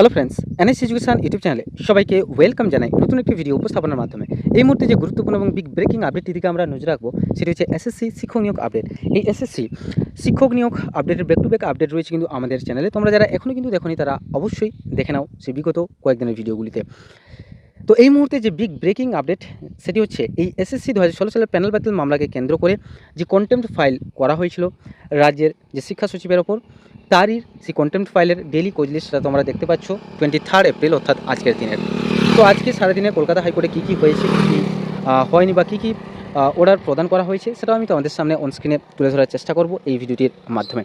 Hello friends NS education YouTube চ্যানেলে সবাইকে welcome জানাই নতুন একটি ভিডিও উপস্থাপনার মাধ্যমে। এই মুহূর্তে যে গুরুত্বপূর্ণ এবং বিগ ব্রেকিং আপডেটটি দিকে আমরা নজর রাখব, সেটি হচ্ছে এসএসসি শিক্ষক নিয়োগ আপডেট এই এসএসসি শিক্ষক নিয়োগ আপডেটের ব্যাক টু ব্যাক আপডেট রয়েছে কিন্তু আমাদের চ্যানেলে তোমরা যারা এখনও কিন্তু দেখোনি, তারা অবশ্যই দেখে নাও সে বিগত কয়েকদিনের ভিডিওগুলিতে তো এই মুহূর্তে যে বিগ ব্রেকিং আপডেট সেটি হচ্ছে এই এসএসসি দু হাজার ষোলো সালের প্যানেল বাতিল মামলাকে কেন্দ্র করে যে কন্টেম্প ফাইল করা হয়েছিল রাজ্যের যে শিক্ষা সচিবের ওপর, তারই সেই কন্টেম্প ফাইলের ডেলি কোজ লিস্টটা তোমরা দেখতে পাচ্ছ টোয়েন্টি থার্ড এপ্রিল অর্থাৎ আজকের দিনের তো আজকে সারাদিনে কলকাতা হাইকোর্টে কী কী হয়েছে, কী কী হয়নি বা কী কী অর্ডার প্রদান করা হয়েছে, সেটাও আমি তোমাদের সামনে অনস্ক্রিনে তুলে ধরার চেষ্টা করব এই ভিডিওটির মাধ্যমে।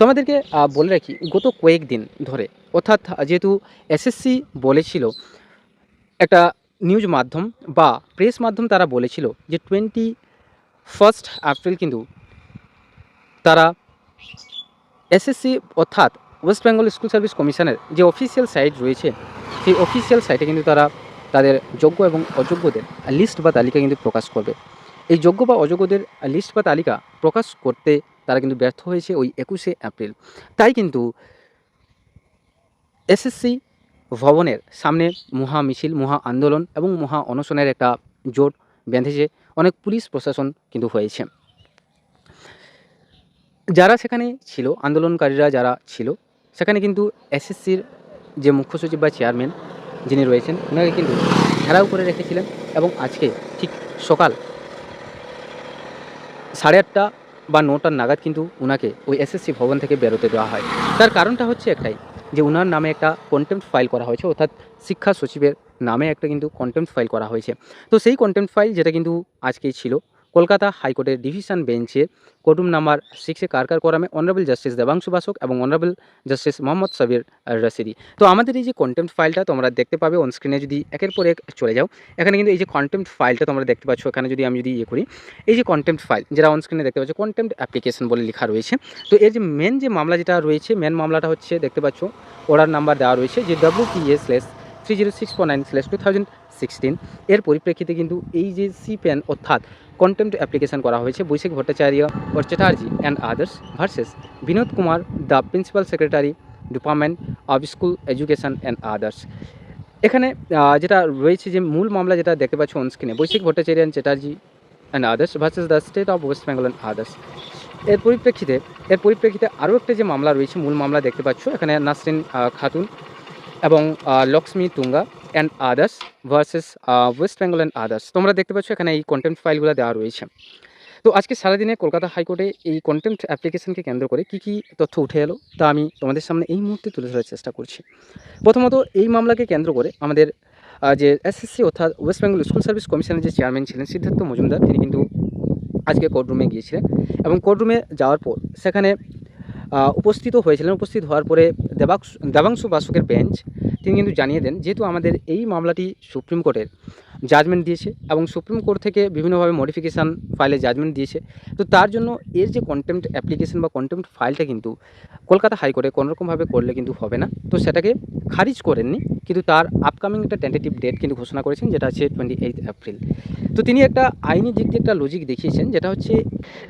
তোমাদেরকে বলে রাখি, গত কয়েকদিন ধরে, অর্থাৎ যেহেতু এসএসসি বলেছিল একটা নিউজ মাধ্যম বা প্রেস মাধ্যম তারা বলেছিল যে টোয়েন্টি ফার্স্ট এপ্রিল কিন্তু তারা এসএসসি অর্থাৎ ওয়েস্ট বেঙ্গল স্কুল সার্ভিস কমিশনের যে অফিসিয়াল সাইট রয়েছে, সেই অফিসিয়াল সাইটে কিন্তু তারা তাদের যোগ্য এবং অযোগ্যদের লিস্ট বা তালিকা কিন্তু প্রকাশ করবে। এই যোগ্য বা অযোগ্যদের লিস্ট বা তালিকা প্রকাশ করতে তারা কিন্তু ব্যর্থ হয়েছে ওই একুশে এপ্রিল তাই কিন্তু এসএসসি ভবনের সামনে মহা মিছিল, মহা আন্দোলন এবং মহা অনশনের একটা জোট বেঁধেছে। অনেক পুলিশ প্রশাসন কিন্তু হয়েছে। যারা সেখানে ছিল, আন্দোলনকারীরা যারা ছিল, সেখানে কিন্তু এসএসসির যে মুখ্য সচিব বা চেয়ারম্যান যিনি রয়েছেন, ওনাকে কিন্তু ঘেরাও করে রেখেছিলেন এবং আজকে ঠিক সকাল সাড়ে আটটা বা নটার নাগাদ কিন্তু ওনাকে ওই এসএসসি ভবন থেকে বেরোতে দেওয়া হয়। তার কারণটা হচ্ছে একটাই যে ওনার নামে একটা কন্টেম্প ফাইল করা হয়েছে, অর্থাৎ শিক্ষা সচিবের নামে একটা কিন্তু কন্টেম্প ফাইল করা হয়েছে। তো সেই কন্টেম্প ফাইল যেটা কিন্তু আজকেই ছিল কলকাতা হাইকোর্টের ডিভিশন বেঞ্চে কোর্টরুম নাম্বার সিক্সে কারকার করামে অনারেবল জাস্টিস দেবাংশু বাসক এবং অনারেবল জাস্টিস মোহাম্মদ সাবির রশিদি। তো আমাদের এই যে কন্টেম্প ফাইলটা তোমরা দেখতে পাবে অন স্ক্রিনে যদি একের পর এক চলে যাও, এখানে কিন্তু এই যে কন্টেম্প ফাইলটা তোমরা দেখতে পাচ্ছ, এখানে যদি আমি যদি ইয়ে করি, এই যে কন্টেম্প ফাইল যেটা অন স্ক্রিনে দেখতে পাচ্ছ কন্টেম্প অ্যাপ্লিকেশন বলে লেখা রয়েছে। তো এর যে মেন যে মামলা যেটা রয়েছে মেন মামলাটা হচ্ছে, দেখতে পাচ্ছ অর্ডার নাম্বার দেওয়া রয়েছে, যে W P A slash three zero six nine two sixteen এর পরিপ্রেক্ষিতে কিন্তু এই যে সি প্যান অর্থাৎ কন্টেম্প অ্যাপ্লিকেশন করা হয়েছে Baishakh Bhattacharya or Chatterjee and others versus Binod Kumar the principal secretary department of school education and others এখানে যেটা রয়েছে যে মূল মামলা যেটা দেখতে পাচ্ছ অন স্ক্রিনে Baishakh Bhattacharya and Chatterjee and others versus the state of West Bengal and others এর পরিপ্রেক্ষিতে এর পরিপ্রেক্ষিতে আরও একটা যে মামলা রয়েছে, মূল মামলা দেখতে পাচ্ছ, এখানে নাসরিন খাতুন এবং Lakshmi Tunga and others versus West Bengal and others তোমরা দেখতে পাচ্ছ এখানে এই কন্টেন্ট ফাইলগুলো দেওয়া রয়েছে। তো আজকে সারাদিনে কলকাতা হাইকোর্টে এই কন্টেন্ট অ্যাপ্লিকেশনকে কেন্দ্র করে কী কী তথ্য উঠে এলো, তা আমি তোমাদের সামনে এই মুহূর্তে তুলে ধরার চেষ্টা করছি। প্রথমত এই মামলাকে কেন্দ্র করে আমাদের যে এসএসসি অর্থাৎ ওয়েস্ট বেঙ্গল স্কুল সার্ভিস কমিশনের যে চেয়ারম্যান ছিলেন সিদ্ধার্থ মজুমদার, তিনি কিন্তু আজকে কোর্টরুমে গিয়েছিলেন এবং কোর্টরুমে যাওয়ার পর সেখানে উপস্থিত হয়েছিলেন। উপস্থিত হওয়ার পরে দেবাংশু দেবাংশু বাসকের বেঞ্চ তিনি কিন্তু জানিয়ে দেন, যেহেতু আমাদের এই মামলাটি সুপ্রিম কোর্টের জাজমেন্ট দিয়েছে এবং সুপ্রিম কোর্ট থেকে বিভিন্নভাবে মডিফিকেশান ফাইলে জাজমেন্ট দিয়েছে, তো তার জন্য এর যে কন্টেম্প অ্যাপ্লিকেশন বা কন্টেম্প ফাইলটা কিন্তু কলকাতা হাইকোর্টে কোনোরকমভাবে করলে কিন্তু হবে না। তো সেটাকে খারিজ করেননি, কিন্তু তার আপকামিং একটা টেন্টেটিভ ডেট কিন্তু ঘোষণা করেছেন, যেটা হচ্ছে টোয়েন্টি এইট এপ্রিল তো তিনি একটা আইনি দিক দিয়ে একটা লজিক দেখিয়েছেন, যেটা হচ্ছে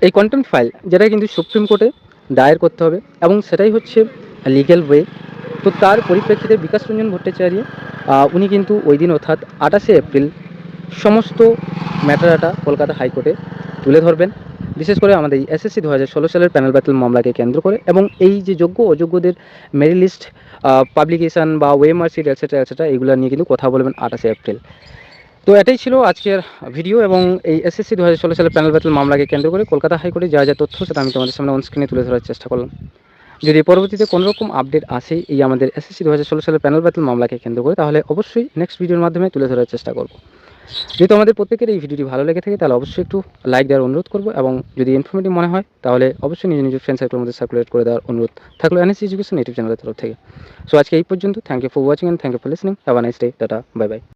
এই কন্টেম্প ফাইল যেটা কিন্তু সুপ্রিম কোর্টে দায়ের করতে হবে এবং সেটাই হচ্ছে লিগ্যাল ওয়ে তো তার পরিপ্রেক্ষিতে বিকাশ রঞ্জন ভট্টাচার্য উনি কিন্তু ওই দিন অর্থাৎ আঠাশে এপ্রিল সমস্ত ম্যাটারাটা কলকাতা হাইকোর্টে তুলে ধরবেন। বিশেষ করে আমাদের এসএসসি দু হাজার ষোলো সালের প্যানেল ব্যাটেল মামলাকে কেন্দ্র করে এবং এই যে যোগ্য অযোগ্যদের মেরিট লিস্ট পাবলিকেশন বা ওয়ে মার্কশিট এটসেট্রা এটসেট্রা এইগুলো নিয়ে কিন্তু কথা বলবেন আঠাশে এপ্রিল। তো এটাই ছিল আজকের ভিডিও এবং এই এসএসসি দু হাজার ষোলো সালের প্যানেল ব্যাটেল মামলাকে কেন্দ্র করে কলকাতা হাইকোর্টে যা যা তথ্য সেটা আমি তোমাদের সামনে অনস্ক্রিনে তুলে ধরার চেষ্টা করলাম। যদি পরবর্তীতে কোনো রকম আপডেট আসে এই আমাদের এসএসসি দু হাজার ষোলো সালের প্যানেল ব্যাটেল মামলাকে কেন্দ্র করে, তাহলে অবশ্যই নেক্সট ভিডিওর মাধ্যমে তুলে ধরার চেষ্টা করব। যেহেতু আমাদের প্রত্যেকের এই ভিডিওটি ভালো লেগে থাকে, তাহলে অবশ্যই একটু লাইক দেওয়ার অনুরোধ করব এবং যদি ইনফরমেটিভ মনে হয়, তাহলে অবশ্যই নিজের নিজের ফ্রেন্ড সার্কেলের মধ্যে সার্কুলেট করে দেওয়ার অনুরোধ থাকল এনএসসি এডুকেশন ইউটিউব চ্যানেলের তরফ থেকে। সো আজকে এই পর্যন্ত thank you for watching and thank you for listening have a nice day tata bye bye